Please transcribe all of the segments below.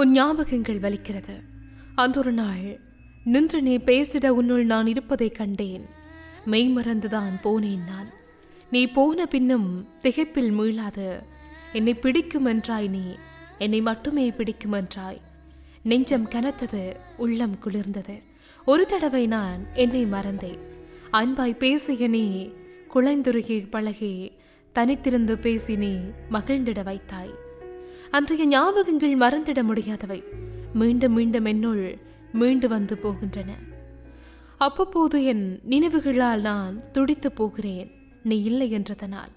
உன் ஞாபகங்கள் வலிக்கிறது. அன்றொரு நாள் நின்று நீ பேசிட உன்னுள் நான் இருப்பதைக் கண்டேன். மெய்மறந்துதான் போனேன் நான். நீ போன பின்னும் திகைப்பில் மீளாது. என்னை பிடிக்கும் என்றாய் நீ என்னை மட்டுமே பிடிக்கும் என்றாய். நெஞ்சம் கனத்தது உள்ளம் குளிர்ந்தது. ஒரு தடவை நான் என்னை மறந்தேன். அன்பாய் பேசிய நீ குழைந்துருகி பழகி தனித்திருந்து பேசி நீ மகிழ்ந்திட வைத்தாய். அன்றைய ஞாபகங்கள் மறந்திட முடியாதவை. மீண்டும் மீண்டும் என்னுள் மீண்டு வந்து போகின்றன. அவ்வப்போது என் நினைவுகளால் நான் துடித்து போகிறேன். நீ இல்லை என்றதனால்.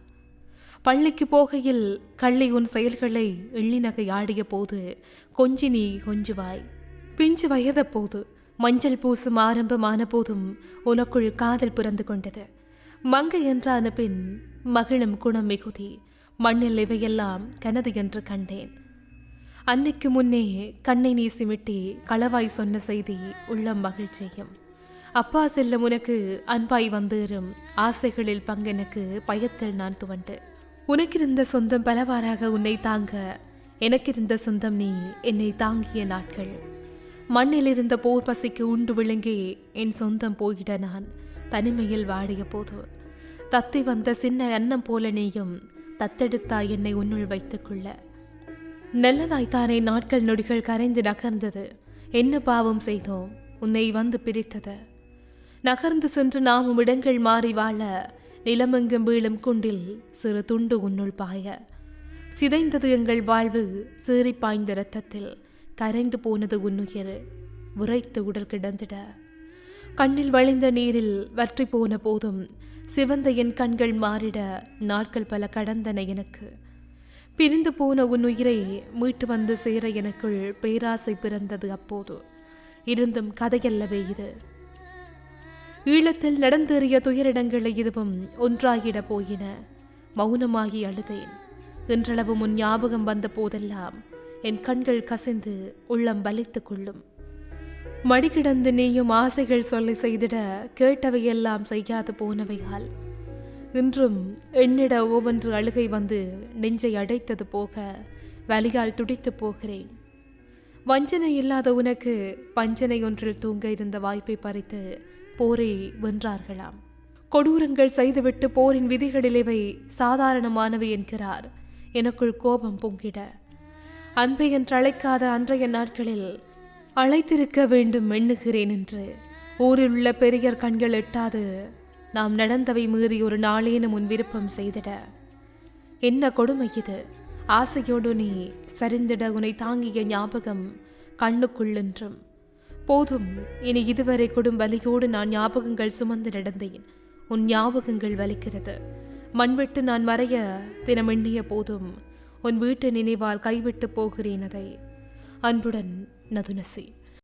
பள்ளிக்கு போகையில் கள்ளி உன் செயல்களை எள்ளிநகை ஆடிய போது கொஞ்சி நீ கொஞ்சுவாய். பிஞ்சு வயத போது மஞ்சள் பூசும் ஆரம்பமான போதும் உனக்குள் காதல் பிறந்து கொண்டது. மங்கை என்றான பின் மகிழும் குணம் மிகுதி. மண்ணில் இவையெல்லாம் கனது என்று கண்டேன். அன்னைக்கு முன்னே கண்ணை நீ சிமிட்டி களவாய் சொன்ன செய்தி உள்ளம் மகிழ்ச்சியும். அப்பா செல்லும் உனக்கு அன்பாய் வந்தேறும் ஆசைகளில் பங்கெனக்கு பயத்தில் நான் துவண்டு. உனக்கிருந்த சொந்தம் பலவாறாக உன்னை தாங்க எனக்கிருந்த சொந்தம் நீ என்னை தாங்கிய நாட்கள். மண்ணில் இருந்த போர் பசிக்கு உண்டு விழுங்கி என் சொந்தம் போயிட நான் தனிமையில் வாடிய போது. தத்தி வந்த சின்ன அன்னம் போல நீயும் தத்தெடுத்தாய் என்னை உன்னுள் வைத்துக்கொள்ள. நல்லதாய்த்தானே நாட்கள் நொடிகள் கரைந்து நகர்ந்தது. என்ன பாவம் செய்தோம்? உன்னை வந்து பிரித்தது. நகர்ந்து சென்று நாமும் இடங்கள் மாறி வாழ நிலமெங்கும் வீழும் குண்டில் சிறு துண்டு உன்னுள் பாய. சிதைந்தது எங்கள் வாழ்வு சீறி பாய்ந்த இரத்தத்தில் கரைந்து போனது உன்னுயிர் உரைத்து உடல் கிடந்திட. கண்ணில் வழிந்த நீரில் வற்றி போன போதும் சிவந்த என் கண்கள் மாறிட நாட்கள் பல கடந்தன எனக்கு. பிரிந்து போன உன் உயிரை மீட்டு வந்து சேர எனக்குள் பேராசை பிறந்தது அப்போது. இருந்தும் கதையல்லவே இது. ஈழத்தில் நடந்தேறிய துயரிடங்களை இதுவும் ஒன்றாகிட போயின. மௌனமாகி அழுதேன். என்றளவு முன் ஞாபகம் வந்த போதெல்லாம் என் கண்கள் கசிந்து உள்ளம் வலித்துக் கொள்ளும். மடிகிடந்து நீயும் ஆசைகள் சொல்லி செய்திட கேட்டவையெல்லாம் செய்யாது போனவையால். இன்றும் எண்ணிட ஒவ்வொன்று அழுகை வந்து நெஞ்சை அடைத்தது போக வலியால் துடித்து போகிறேன். வஞ்சனை இல்லாத உனக்கு பஞ்சனை ஒன்றில் தூங்க இருந்த வாய்ப்பை பறித்து போரை வென்றார்களாம். கொடூரங்கள் செய்துவிட்டு போரின் விதிகளில் இவை சாதாரணமானவை என்கிறார். எனக்குள் கோபம் பொங்கிட. அன்பை என்று அழைக்காத அன்றைய நாட்களில் அழைத்திருக்க வேண்டும் எண்ணுகிறேன் என்று. ஊரில் உள்ள பெரியர் கண்கள் எட்டாது. நாம் நடந்தவை மீறி ஒரு நாளேனும் உன் விருப்பம் செய்திட. என்ன கொடுமை இது? ஆசையோடு நீ சரிந்திட உன்னை தாங்கிய ஞாபகம் கண்ணுக்குள்ளென்றும் போதும் இனி இதுவரை கொடும் வலியோடு நான் ஞாபகங்கள் சுமந்து நடந்தேன். உன் ஞாபகங்கள் வலிக்கிறது. மண்விட்டு நான் மறைய தினம் எண்ணிய போதும். உன் வீட்டு நினைவால் கைவிட்டு போகிறேன் அதை. அன்புடன் نظنسين